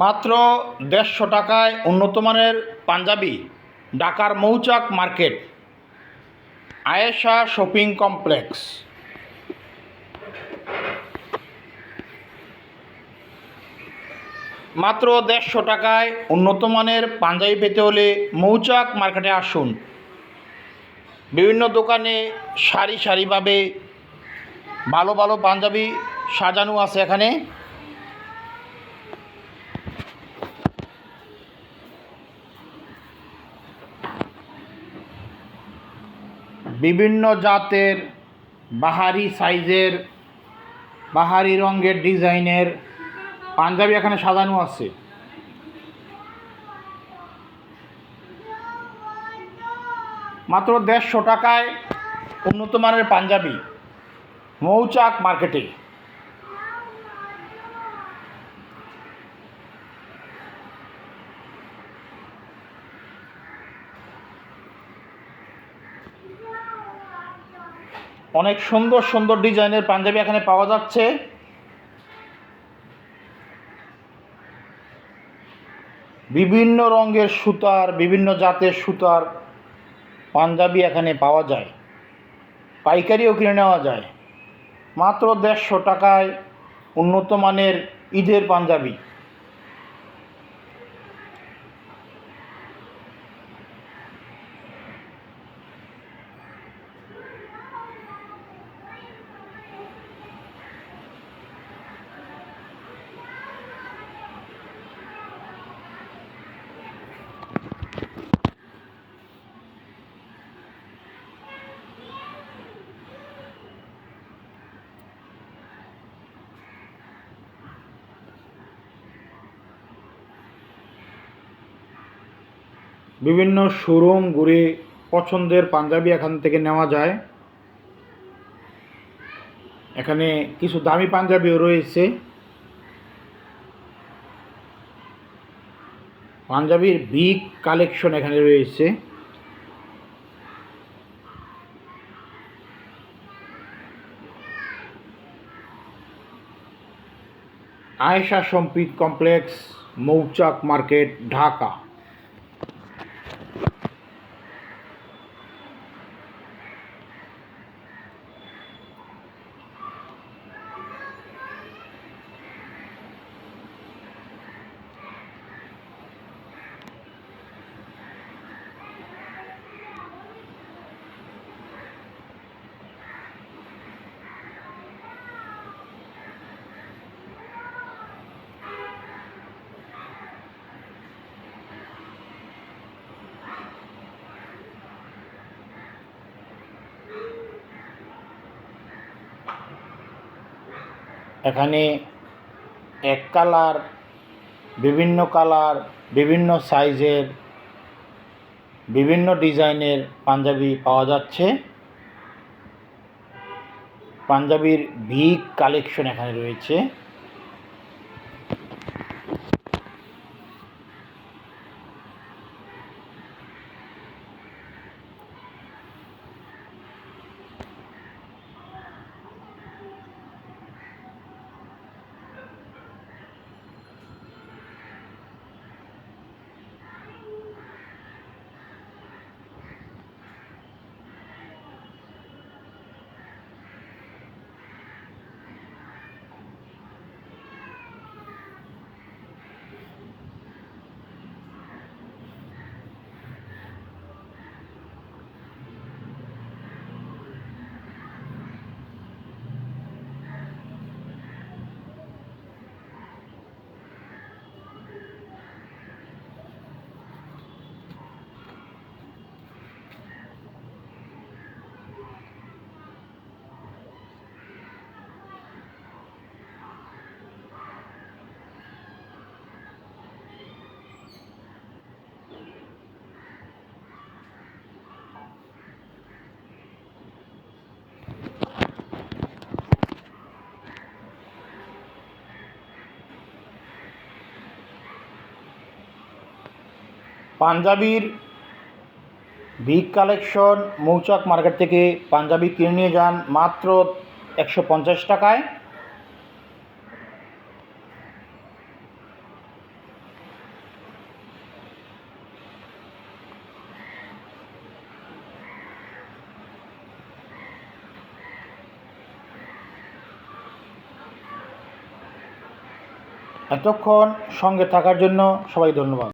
মাত্র দেড়শো টাকায় উন্নত মানের পাঞ্জাবি, ঢাকার Mouchak market, Ayesha shopping complex. মাত্র দেড়শো টাকায় উন্নত মানের পাঞ্জাবি পেতে হলে মৌচাক মার্কেটে আসুন। বিভিন্ন দোকানে সারি সারিভাবে ভালো ভালো পাঞ্জাবি সাজানো আছে এখানে। বিভিন্ন জাতের বাহারি সাইজের, বাহারি রঙের ডিজাইনের পাঞ্জাবি এখানে সাজানো আছে। মাত্র দেড়শো টাকায় উন্নত মানের পাঞ্জাবি, মৌচাক মার্কেটে। অনেক সুন্দর সুন্দর ডিজাইনের পাঞ্জাবি এখানে পাওয়া যাচ্ছে। বিভিন্ন রঙের সুতার, বিভিন্ন জাতের সুতার পাঞ্জাবি এখানে পাওয়া যায়। পাইকারিও কিনে নেওয়া যায়। মাত্র দেড়শো টাকায় উন্নত মানের ঈদের পাঞ্জাবি। বিভিন্ন শোরুম ঘুরে পছন্দের পাঞ্জাবি এখান থেকে নেওয়া যায়। এখানে কিছু দামি পাঞ্জাবিও রয়েছে। পাঞ্জাবির বিগ কালেকশন এখানে রয়েছে। আয়েশা সম্পিত কমপ্লেক্স, মৌচাক মার্কেট, ঢাকা। এখানে এক কালার, বিভিন্ন কালার, বিভিন্ন সাইজের, বিভিন্ন ডিজাইনের পাঞ্জাবি পাওয়া যাচ্ছে। পাঞ্জাবির বিগ কালেকশন এখানে রয়েছে। পাঞ্জাবির বিগ কালেকশন মৌচাক মার্কেট থেকে পাঞ্জাবি কিনে নিয়ে যান মাত্র একশো পঞ্চাশ টাকায়। এতক্ষণ সঙ্গে থাকার জন্য সবাই ধন্যবাদ।